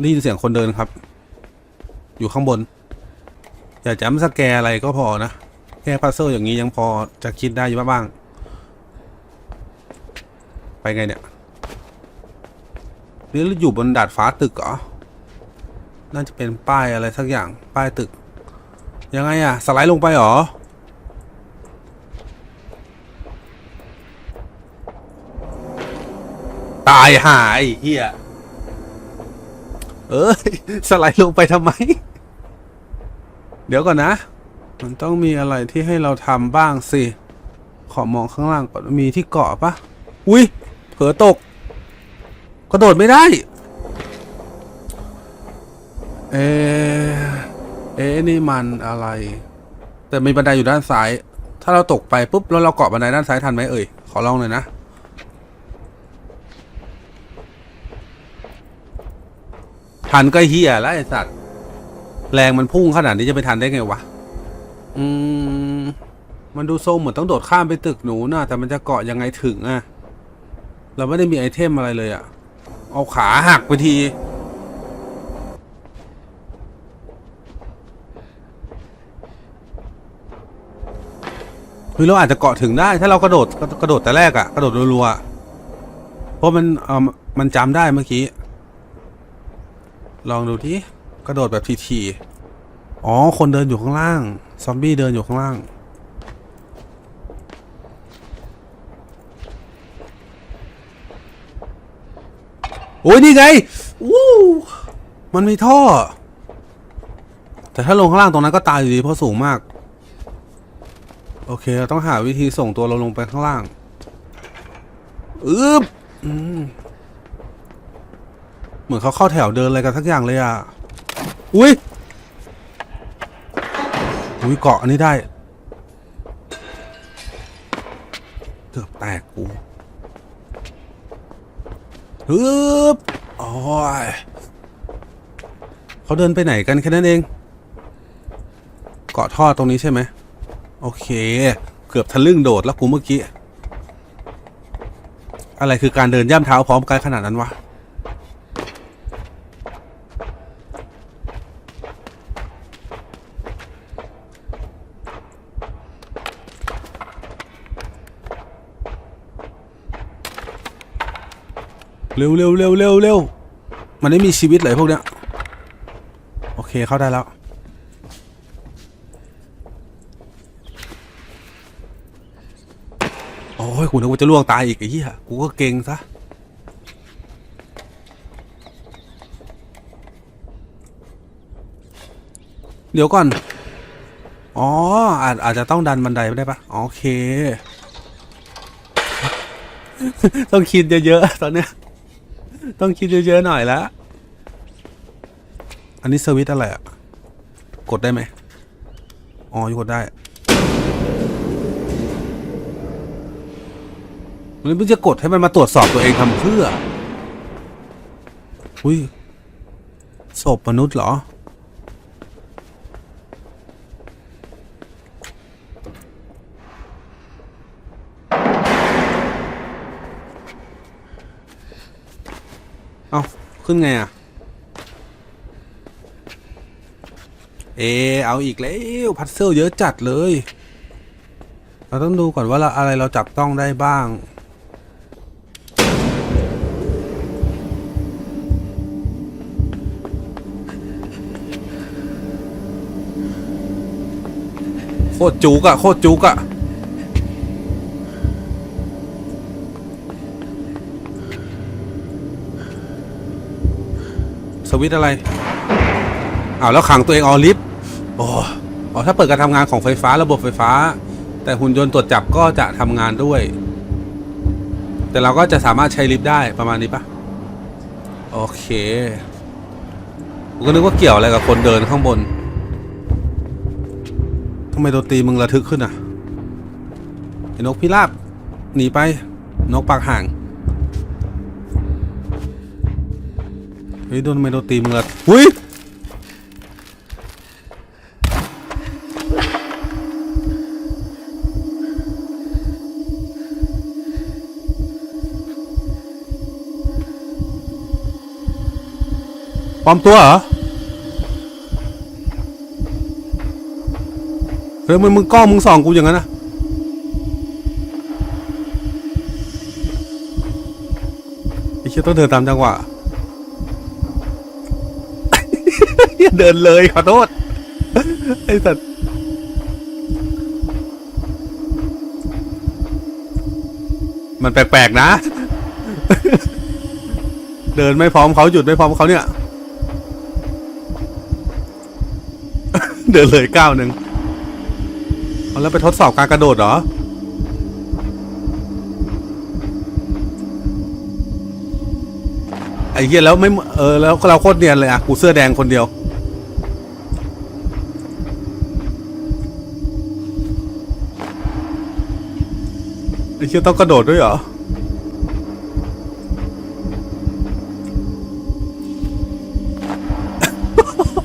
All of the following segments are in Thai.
ได้ยินเสียงคนเดินครับ อยู่ข้างบน อย่าจำสแกรอะไรก็พอนะ แค่พัซเซิลอย่างนี้ยังพอจะคิดได้อยู่บ้าง ไปไงเนี่ยหรืออยู่บนดาดฟ้าตึกเหรอ น่าจะเป็นป้ายอะไรสักอย่างป้ายตึก ยังไงอะสไลด์ลงไปหรอ ตายหายเฮีย เอ้ยสไลด์ลงไปทำไม เดี๋ยวก่อนนะ มันต้องมีอะไรที่ให้เราทำบ้างสิ ขอมองข้างล่างก่อนมีที่เกาะปะอุ้ยเผลอตก กระโดดไม่ได้ เอเอ๊นี่มันอะไร แต่มีบันไดอยู่ด้านซ้าย ถ้าเราตกไปปุ๊บแล้วเราเกาะบันไดด้านซ้ายทันไหมเอ่ย ขอลองหน่อยนะ ทันก็เฮียแล้วไอสัตว์ แรงมันพุ่งขนาดนี้จะไปทันได้ไงวะ อืม มันดูโซ่เหมือนต้องโดดข้ามไปตึกหนูนะแต่มันจะเกาะยังไงถึงอะเราไม่ได้มีไอเทมอะไรเลยอะเอาขาหักไปที คือเราอาจจะเกาะถึงได้ ถ้าเรากระโดดกระโดดแต่แรกอะกระโดดรัวๆเพราะมันเออมันจำได้เมื่อกี้ ลองดูที่กระโดดแบบทีๆอ๋อ คนเดินอยู่ข้างล่าง ซอมบี้เดินอยู่ข้างล่าง โอ้ยนี่ไง วู้มันมีท่อ แต่ถ้าลงข้างล่างตรงนั้นก็ตายอยู่ดีเพราะสูงมาก โอเค เราต้องหาวิธีส่งตัวเราลงไปข้างล่างอึ๊บอืม เหมือนเขาเข้าแถวเดินอะไรกันทักอย่างเลยอะ อุ้ย อุ้ยเกาะอันนี้ได้ เกือบแตกกูฮึบโอ้ยเขาเดินไปไหนกันแค่นั้นเอง เกาะท่อตรงนี้ใช่ไหม โอเค เกือบทะลึ่งโดดแล้วกูเมื่อกี้ อะไรคือการเดินย่ำเท้าพร้อมกันขนาดนั้นวะ เร็วเร็วเร็วเร็วเร็วมันไม่มีชีวิตเลยพวกเนี้ย โอเคเข้าได้แล้ว โอ้ยกูนึกว่าจะล่วงตายอีกไอ้เหี้ยกูก็เก่งซะ เดี๋ยวก่อน อ๋อ อาจอาจจะต้องดันบันไดไม่ได้ปะโอเค ต้องคิดเยอะๆตอนเนี้ย ต้องคิดเยอะๆหน่อยละอันนี้สวิตอะไรอะกดได้ไหมอ๋อกดได้มันเพิ่งจะกดให้มันมาตรวจสอบตัวเองทำเพื่อ อุ้ยศพมนุษย์เหรอ เอา ขึ้นไงอะ เอ เอาอีกแล้วพัซเซิลเยอะจัดเลย เราต้องดูก่อนว่าเราอะไรเราจับต้องได้บ้างโคตรจุกอะโคตรจุกอะ วิตอะไรอ้าวแล้วขังตัวเองออลิฟโอ้อ๋อถ้าเปิดการทำงานของไฟฟ้าระบบไฟฟ้า แต่หุ่นยนต์ตรวจจับก็จะทำงานด้วย แต่เราก็จะสามารถใช้ลิฟต์ได้ประมาณนี้ปะโอเคกูก็นึกว่าเกี่ยวอะไรกับคนเดินข้างบนทำไมโดนตีมึงระทึกขึ้นอะไอ้นกพิราบหนีไปนกปากห่าง เฮ้ยโดนทำไมโดนตีมึงละอุ้ยปลอมตัวเหรอ เฮ้ยมึงมึงกล้องมึงส่องกูอย่างนั้นนะไอ้เชี่ยต้องเดินตามจังหวะ เดินเลยขอโทษ ไอ้สัตว์มันแปลกๆนะ เดินไม่พร้อมเขาหยุดไม่พร้อมเขาเนี่ย เดินเลยก้าวหนึ่งเอาแล้วไปทดสอบการกระโดดเหรอไอ้เหี้ยแล้วไม่เออแล้วเราโคตรเนียนเลยอะกูเสื้อแดงคนเดียว เหี้ยต้องกระโดดด้วยเหรอ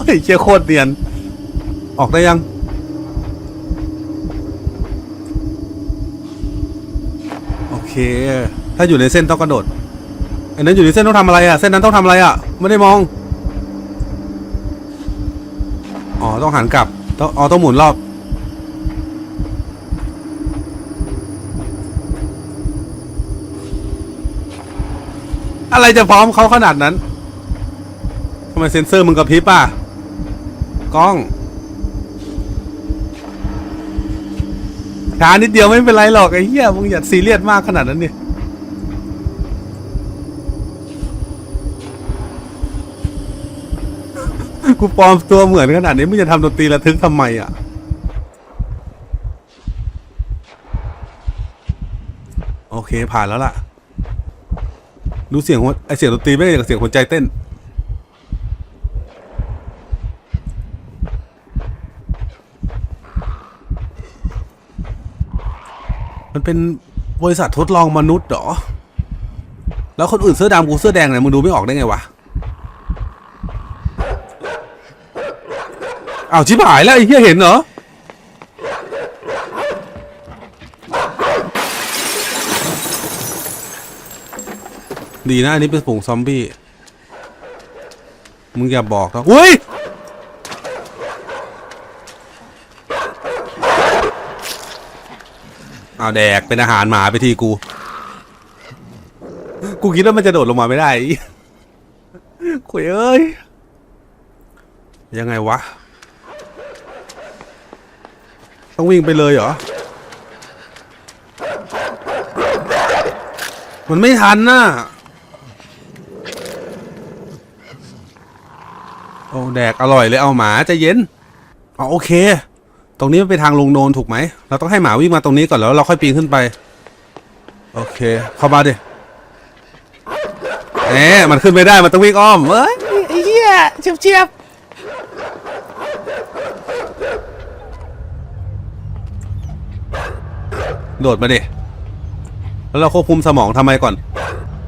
ไอ้เชี่ยโคตรเนียน ออกได้ยัง โอเค ถ้าอยู่ในเส้นต้องกระโดดไอ้นั้นอยู่ในเส้นต้องทำอะไรอะ เส้นนั้นต้องทำอะไรอะ ไม่ได้มอง อ๋อ ต้องหันกลับ ต้อง อ๋อ ต้องหมุนรอบ อะไรจะพร้อมเขาขนาดนั้นทำไมเซ็นเซอร์มึงกระพริบอะกล้องช้านิดเดียวไม่เป็นไรหรอกไอ้เหี้ยมึงอย่าซีเรียสมากขนาดนั้นดิกูปลอมตัวเหมือนขนาดนี้มึงจะทำดนตรีระทึกทำไมอะโอเคผ่านแล้วล่ะ ดูเสียงหัวไอเสียงดนตรีไม่ได้กับเสียงหัวใจเต้น มันเป็นบริษัททดลองมนุษย์เหรอ แล้วคนอื่นเสื้อดำกูเสื้อแดงเนี่ยมึงดูไม่ออกได้ไงวะอ้าวชิบหายแล้วไอ้เหี้ยเห็นเหรอ ดีนะอันนี้เป็นผงซอมบี้ มึงอย่าบอกนะอุ้ย เอาแดกเป็นอาหารหมาไปทีกู กูคิดว่ามันจะโดดลงมาไม่ได้คุยเอ้ย ยังไงวะ ต้องวิ่งไปเลยเหรอ มันไม่ทันน่ะ โอ้แดกอร่อยเลยเอาหมาจะเย็นอ๋อโอเค ตรงนี้มันเป็นทางลงโนนถูกไหมเราต้องให้หมาวิ่งมาตรงนี้ก่อนแล้วเราค่อยปีนขึ้นไป โอเค เข้ามาดิเอ๊ะมันขึ้นไม่ได้มันต้องวิ่งอ้อมเอ้ยไอ้เหี้ยเฉียบเฉียบโดดมาดิ แล้วเราควบคุมสมองทำไมก่อน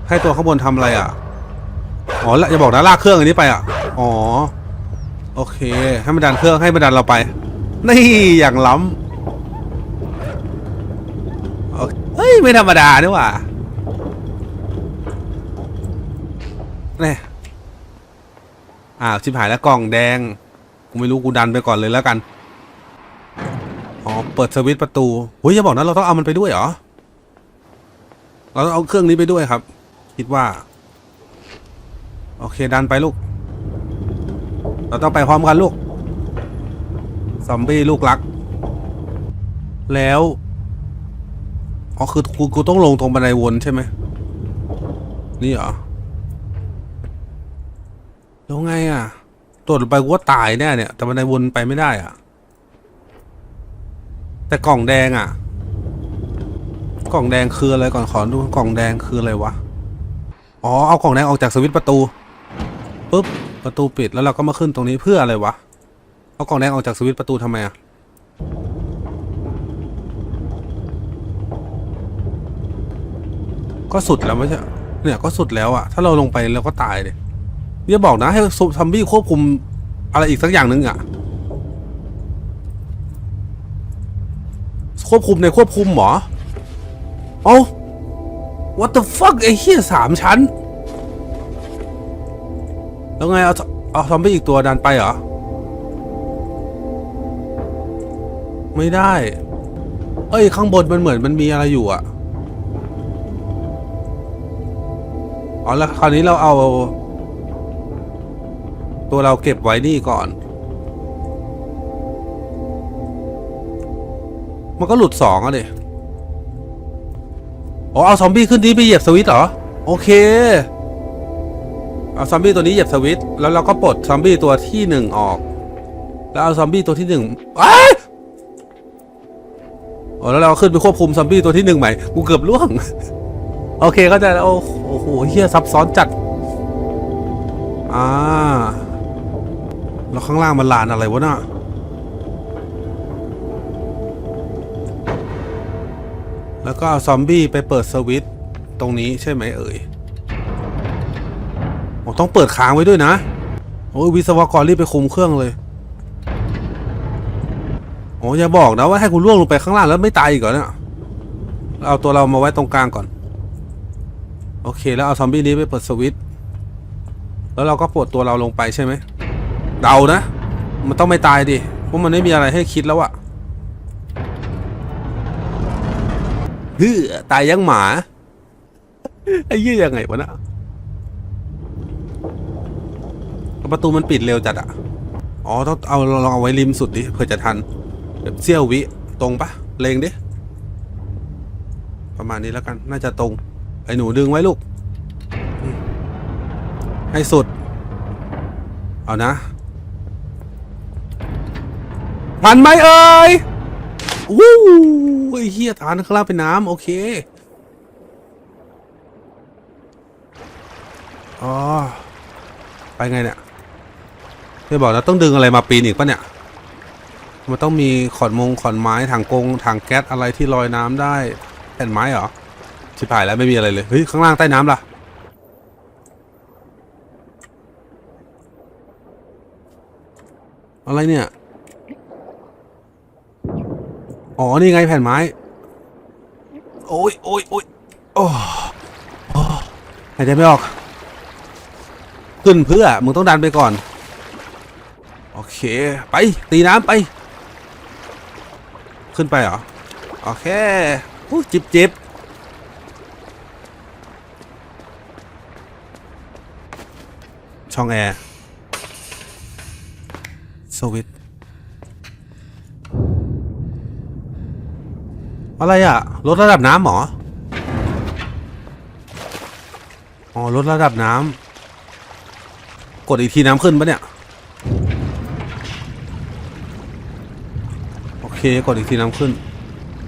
ให้ตัวข้างบนทำอะไรอะ อ๋อแล้วอย่าบอกนะลากเครื่องอันนี้ไปอะ อ๋อ โอเค ให้มันดันเครื่องให้มันดันเราไป นี่อย่างล้ำเคเฮ้ย ไม่ธรรมดาด้วยว่ะนี่อ้าวชิบหายแล้วกล่องแดง กูไม่รู้กูดันไปก่อนเลยแล้วกัน อ๋อ เปิดสวิตช์ประตูเฮ้ยอย่าบอกนะเราต้องเอามันไปด้วยเหรอ เราต้องเอาเครื่องนี้ไปด้วยครับ คิดว่า โอเคดันไปลูก เราต้องไปพร้อมกันลูก ซอมบี้ลูกรัก แล้วอ๋อคือกูกูต้องลงตรงบันไดวนใช่ไหม นี่เหรอ แล้วไงอะโดดลงไปกูว่าตายแน่เนี่ย แต่บันไดวนไปไม่ได้อะ แต่กล่องแดงอะ กล่องแดงคืออะไรก่อนขอดูกล่องแดงคืออะไรวะ อ๋อ เอากล่องแดงออกจากสวิตช์ประตูปุ๊บ ประตูปิดแล้วเราก็มาขึ้นตรงนี้เพื่ออะไรวะ เอากล่องแดงออกจากสวิตช์ประตูทำไมอะก็สุดแล้วไม่ใช่ เนี่ยก็สุดแล้วอะถ้าเราลงไปเราก็ตายเลยอย่าบอกนะให้ซอมบี้ควบคุมอะไรอีกสักอย่างหนึ่งอะควบคุมในควบคุมหรอเอา what the fuck ไอ้เหี้ยสามชั้น แล้วไงเอาเอาซอมบี้อีกตัวดันไปเหรอ ไม่ได้ เอ้ยข้างบนมันเหมือนมันมีอะไรอยู่อะอ๋อแล้วคราวนี้เราเอา ตัวเราเก็บไว้นี่ก่อน มันก็หลุดสองอะดิอ๋อเอาซอมบี้ขึ้นนี้ไปเหยียบสวิตช์เหรอ โอเค เอาซอมบี้ตัวนี้เหยียบสวิตช์แล้วเราก็ปลดซอมบี้ตัวที่หนึ่งออก แล้วเอาซอมบี้ตัวที่หนึ่งอ้ายโอ้แล้วเราขึ้นไปควบคุมซอมบี้ตัวที่หนึ่งใหม่กูเกือบล่วง โอเคเข้าใจแล้วโอ้โหเฮียซับซ้อนจัด อ่าแล้วข้างล่างมันลานอะไรวะน่ะแล้วก็เอาซอมบี้ไปเปิดสวิตตรงนี้ใช่ไหมเอ่ย ต้องเปิดค้างไว้ด้วยนะ โอ้ยวิศวกรรีบไปคุมเครื่องเลย โอ้อย่าบอกนะว่าให้กูล่วงลงไปข้างล่างแล้วไม่ตายอีกเหรอเนี่ยเอาตัวเรามาไว้ตรงกลางก่อน โอเคแล้วเอาซอมบี้นี้ไปเปิดสวิตช์แล้วเราก็ปลดตัวเราลงไปใช่ไหมเดานะ มันต้องไม่ตายดิเพราะมันไม่มีอะไรให้คิดแล้วอะเฮ้อตายยังหมาไอ้เหี้ยยังไงวะนะ ประตูมันปิดเร็วจัดอะอ๋อต้องเอาลองเอาไว้ริมสุดดิเผื่อจะทันแบบเสี้ยววิตรงปะเลงดิประมาณนี้แล้วกันน่าจะตรง ไอ้หนูดึงไว้ลูก ให้สุด เอานะทันไหมเอ่ยวู้ไอ้เฮียทานข้างล่างเป็นน้ำโอเคอ๋อไปไงเนี่ย ไม่บอกนะต้องดึงอะไรมาปีนอีกปะเนี่ย มันต้องมีขอนมงขอนไม้ถังกงถังแก๊สอะไรที่ลอยน้ำได้แผ่นไม้เหรอชิบหายแล้วไม่มีอะไรเลยเฮ้ยข้างล่างใต้น้ำล่ะอะไรเนี่ย อ๋อ นี่ไงแผ่นไม้ โอ้ยโอ้ยโอ้ยโอ้โอ้หายใจไม่ออก ขึ้นเพื่อ มึงต้องดันไปก่อน โอเค ไปตีน้ำไป ขึ้นไปเหรอ โอเคอู้จิบจิบช่องแอร์สวิตอะไรอะลดระดับน้ำหรอ อ๋อลดระดับน้ำกดอีกทีน้ำขึ้นปะเนี่ย โอเค กดอีกทีน้ำขึ้น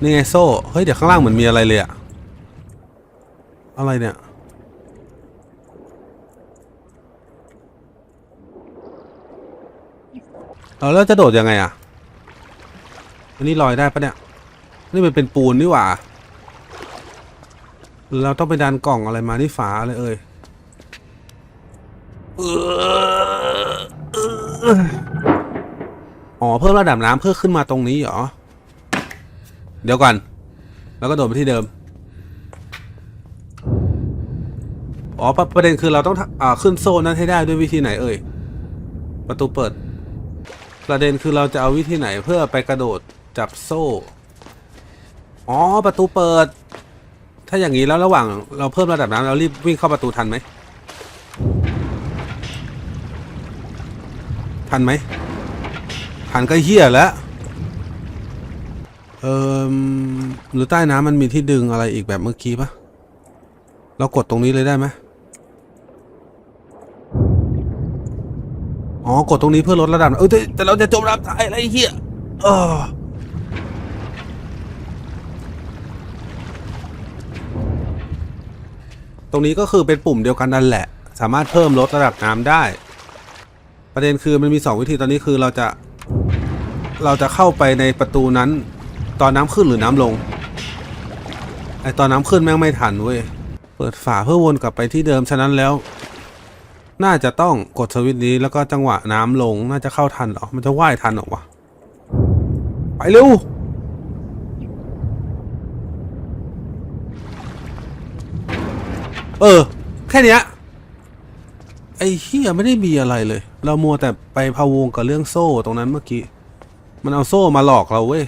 นี่ไงโซ่ เฮ้ย เดี๋ยวข้างล่างเหมือนมีอะไรเลยอะอะไรเนี่ย เอาแล้วจะโดดยังไงอะอันนี้ลอยได้ปะเนี่ย นี่มันเป็นปูนนี่หว่า เราต้องไปดันกล่องอะไรมาที่ฝาเลยเอ่ยเอ่อเอ่อ อ๋อเพิ่มระดับน้ำเพื่อขึ้นมาตรงนี้เหรอ เดี๋ยวก่อน แล้วก็โดดไปที่เดิม อ๋อ ประประเด็นคือเราต้องอ่าขึ้นโซ่นั้นให้ได้ด้วยวิธีไหนเอ่ย ประตูเปิด ประเด็นคือเราจะเอาวิธีไหนเพื่อไปกระโดดจับโซ่ อ๋อ ประตูเปิด ถ้าอย่างนี้แล้วระหว่างเราเพิ่มระดับน้ำเรารีบวิ่งเข้าประตูทันไหม ทันไหม ทันก็เฮี้ยแล้วเออหรือใต้น้ำมันมีที่ดึงอะไรอีกแบบเมื่อกี้ปะเรากดตรงนี้เลยได้ไหมอ๋อกดตรงนี้เพื่อลดระดับเออแต่เราจะจมน้ำตายอะไรเฮี้ยเออตรงนี้ก็คือเป็นปุ่มเดียวกันนั่นแหละ สามารถเพิ่มลดระดับน้ำได้ ประเด็นคือมันมี 2 วิธีตอนนี้คือเราจะ เราจะเข้าไปในประตูนั้น ตอนน้ำขึ้นหรือน้ำลง ไอตอนน้ำขึ้นแม่งไม่ทันเว้ย เปิดฝาเพื่อวนกลับไปที่เดิมฉะนั้นแล้ว น่าจะต้องกดสวิตช์นี้แล้วก็จังหวะน้ำลงน่าจะเข้าทันหรอ มันจะว่ายทันหรอวะ ไปเร็วเออ แค่เนี้ยไอ้เฮียไม่ได้มีอะไรเลย เรามัวแต่ไปพะวงกับเรื่องโซ่ตรงนั้นเมื่อกี้ มันเอาโซ่มาหลอกเราเว้ย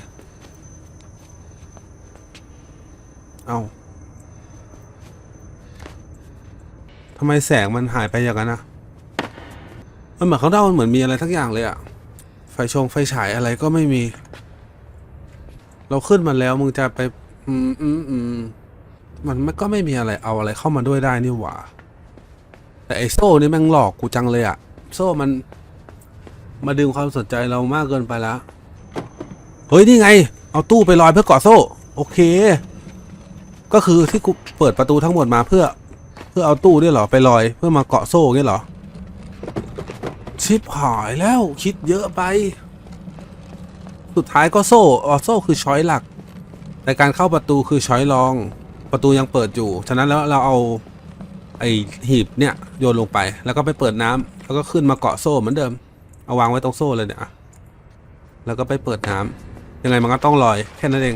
เอาทำไมแสงมันหายไปอย่างนั้นอะมันเหมือนเขาเดามันเหมือนมีอะไรทักอย่างเลยอะไฟชงไฟฉายอะไรก็ไม่มี เราขึ้นมาแล้วมึงจะไป อืมอืมอืมมันไม่ก็ไม่มีอะไรเอาอะไรเข้ามาด้วยได้นี่หว่า แต่ไอ้โซ่นี่แม่งหลอกกูจังเลยอะโซ่มัน มาดึงความสนใจเรามากเกินไปแล้ว เฮ้ย นี่ไง เอาตู้ไปลอยเพื่อกาะโซ่ โอเค ก็คือที่กูเปิดประตูทั้งหมดมาเพื่อ เพื่อเอาตู้เนี่ยหรอไปลอยเพื่อมาเกาะโซ่เงี้ยหรอ ชิปหายแล้วคิดเยอะไป สุดท้ายก็โซ่อ๋อโซ่คือช้อยหลัก แต่การเข้าประตูคือช้อยรอง ประตูยังเปิดอยู่ ฉะนั้นแล้วเราเอาไอหีบเนี่ยโยนลงไป แล้วก็ไปเปิดน้ำแล้วก็ขึ้นมาเกาะโซ่เหมือนเดิม เอาวางไว้ตรงโซ่เลยเนี่ยแล้วก็ไปเปิดน้ำ ยังไงมันก็ต้องลอยแค่นั้นเอง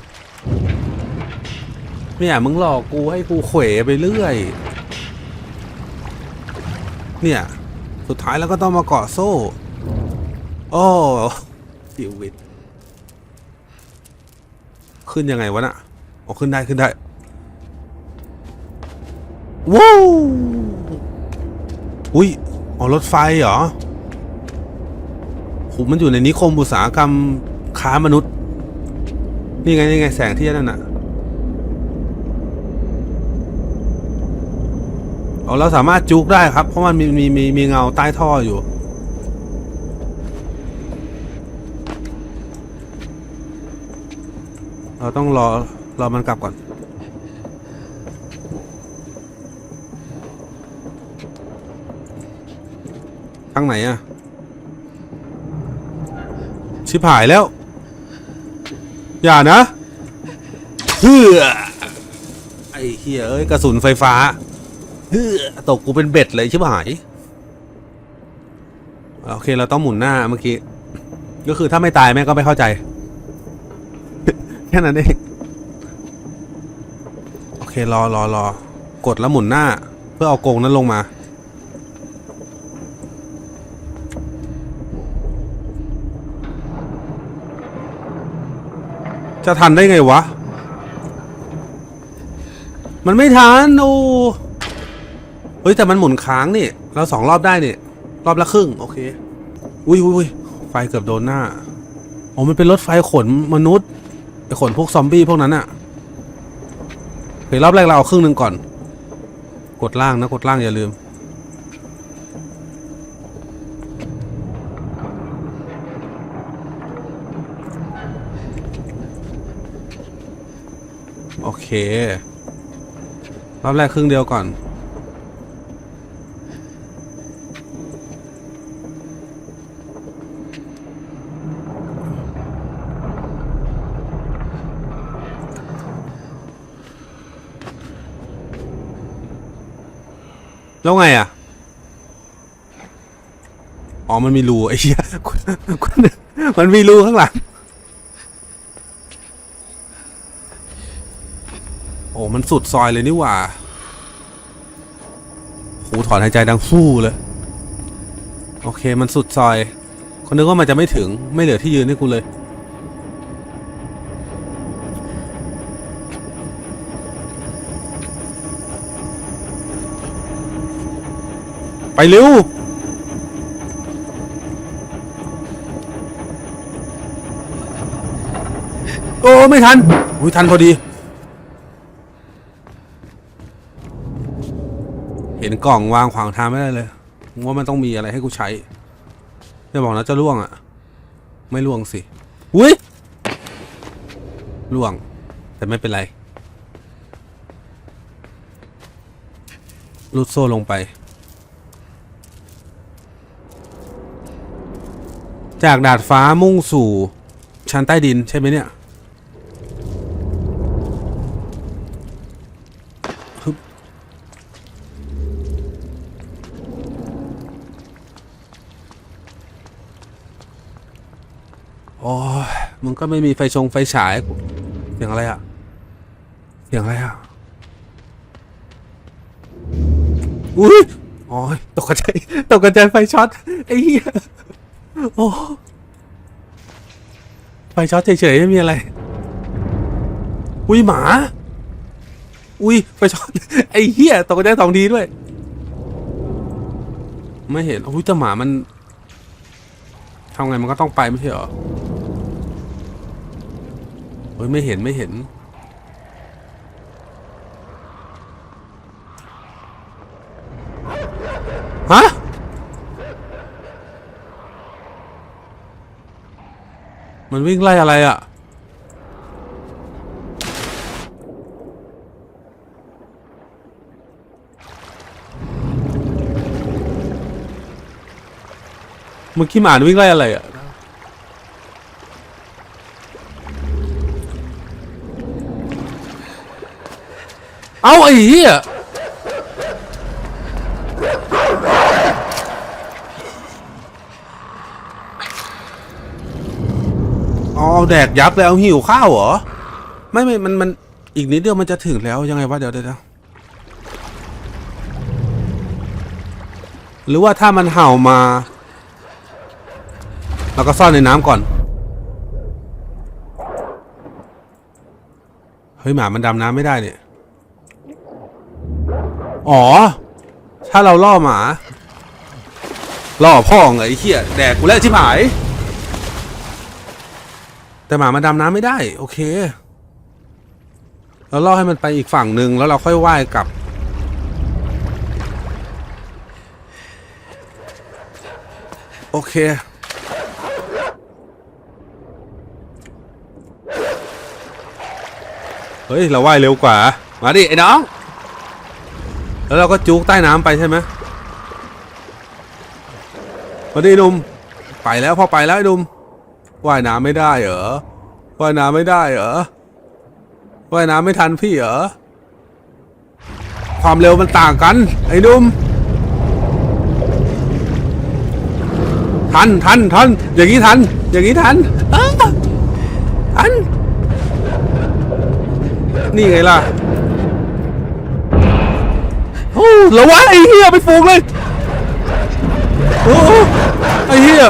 เนี่ยมึงหลอกกูให้กูเขวไปเรื่อย เนี่ย สุดท้ายแล้วก็ต้องมาเกาะโซ่ โอ้ชีวิต ขึ้นยังไงวะน่ะอ๋อขึ้นได้ขึ้นได้ว้าวอุ้ยอ๋อรถไฟเหรอโหมันอยู่ในนิคมอุตสาหกรรมค้ามนุษย์ นี่ไงนี่ไงแสงที่นั่นน่ะอ๋อเราสามารถจุกได้ครับ เพราะมันมีมีมีมีเงาใต้ท่ออยู่ เราต้องรอรอมันกลับก่อนทางไหนอะชิบหายแล้ว อย่านะเฮือไอ้เฮียเอ้ยกระสุนไฟฟ้าเฮือตกกูเป็นเบ็ดเลยชิบหายโอเคเราต้องหมุนหน้าเมื่อกี้ก็คือถ้าไม่ตายแม่ก็ไม่เข้าใจ แค่นั้นเองโอเครอรอรอกดแล้วหมุนหน้า เพื่อเอากงนั้นลงมา จะทันได้ไงวะ มันไม่ทันโอ้เฮ้ยแต่มันหมุนค้างนี่ เราสองรอบได้นี่รอบละครึ่ง โอเค อุ้ยอุ้ยไฟเกือบโดนหน้าโอ๋อมันเป็นรถไฟขนมนุษย์ไอขนพวกซอมบี้พวกนั้นอะเฮ้ยรอบแรกเราเอาครึ่งหนึ่งก่อน กดล่างนะ กดล่างอย่าลืม โอเค รอบแรกครึ่งเดียวก่อน แล้วไงอะ อ๋อ มันมีรูไอ้เหี้ยมันมีรูข้างหลัง โอ้ มันสุดซอยเลยนี่หว่าหูถอนหายใจดังฟู่เลย โอเคมันสุดซอย คนนึกว่ามันจะไม่ถึงไม่เหลือที่ยืนให้กูเลย ไปเร็วโอ้ ไม่ทันอุ้ยทันพอดี เห็นกล่องวางขวางทางไม่ได้เลยว่ามันต้องมีอะไรให้กูใช้อย่าบอกนะจะล่วงอะ่ะ ไม่ล่วงสิอุ้ยล่วง แต่ไม่เป็นไรลูดโซ่ลงไป จากดาดฟ้ามุ่งสู่ชั้นใต้ดินใช่ไหมเนี่ยฮึบโอ้ย มึงก็ไม่มีไฟชงไฟฉายเสียงอะไรอะเสียงอะไรอะอุ้ยอ๋อตกใจตกใจไฟช็อตไอ้เหี้ยโอ้ไฟช็อตเฉยๆไม่มีอะไร อุ้ยหมา อุ้ยไฟช็อตไอ้เหี้ยตกใจสองทีด้วย ไม่เห็นอุ้ยแต่หมามันทำไงมันก็ต้องไปไม่ใช่หรอ เฮ้ยไม่เห็นไม่เห็น ฮะ มันวิ่งไล่อะไรอะ่ะเมื่อกี้หมาวิ่งไล่อะไรอะ่ะ เอาไอ้เหี้ยอ๋อเอาแดกยับเลยเอาหิวข้าวเหรอ ไม่ไม่มันมันอีกนิดเดียวมันจะถึงแล้วยังไงวะเดี๋ยวเดี๋ยวหรือว่าถ้ามันเห่ามาเราก็ซ่อนในน้ำก่อน เฮ้ยหมามันดำน้ำไม่ได้เนี่ย อ๋อ ถ้าเราล่อหมา ล่อพ่อไงไอ้เหี้ยแดกกูแล้วชิบหาย แต่หมามันดำน้ำไม่ได้ โอเค เราล่อให้มันไปอีกฝั่งหนึ่งแล้วเราค่อยว่ายกลับ โอเคเฮ้ย เราว่ายเร็วกว่า มาดิ ไอ้น้อง แล้วเราก็จุกใต้น้ำไปใช่ไหมมาดิหนุ่มไปแล้วพอไปแล้วไอ้หนุ่มว่ายน้ำไม่ได้เหรอว่ายน้ำไม่ได้เหรอว่ายน้ำไม่ทันพี่เหรอความเร็วมันต่างกัน ไอ้หนุ่มทันทันทันอย่างนี้ทัน อย่างนี้ทันทัน นี่ไงล่ะ แล้ววะไอ้เหี้ยไปฟูงเลยโอ้ไอ้เหี้ย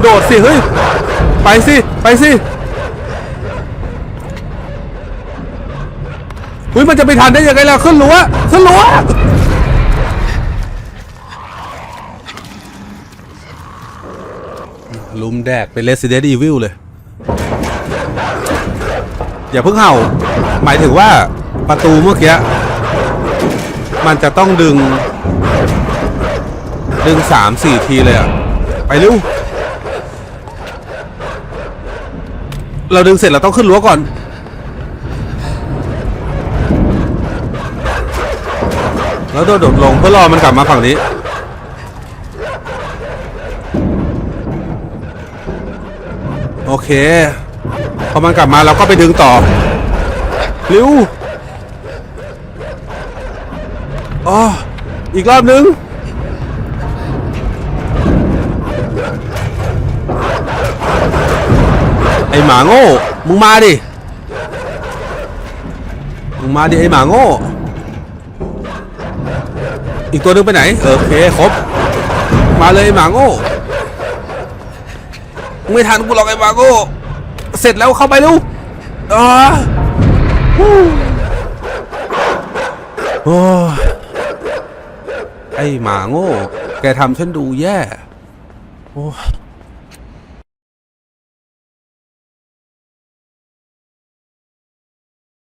โดดสิเฮ้ยไปสิไปสิเฮ้ยมันจะไปทันได้ยังไงล่ะขึ้นรั้วขึ้นรั้วลุมแดกเป็น Resident Evil เลย อย่าเพิ่งเห่า หมายถึงว่าประตูเมื่อกี้ มันจะต้องดึง ดึงสามสี่ทีเลยอะไปเร็ว เราดึงเสร็จเราต้องขึ้นรั้วก่อน แล้วโดดโดดลงเพื่อรอมันกลับมาฝั่งนี้โอเค พอมันกลับมาเราก็ไปดึงต่อเร็ว อ๋ออีกรอบนึงไอหมาโง่ มึงมาดิ มึงมาดิไอหมาโง่ อีกตัวนึงไปไหน เออโอเคครบ มาเลยไอหมาโง่ ไม่ทันกูหรอกไอหมาโง่ เสร็จแล้วเข้าไปลูกอ่าฮู้โอ้ ไอหมาโง่ แกทำฉันดูแย่ โอ้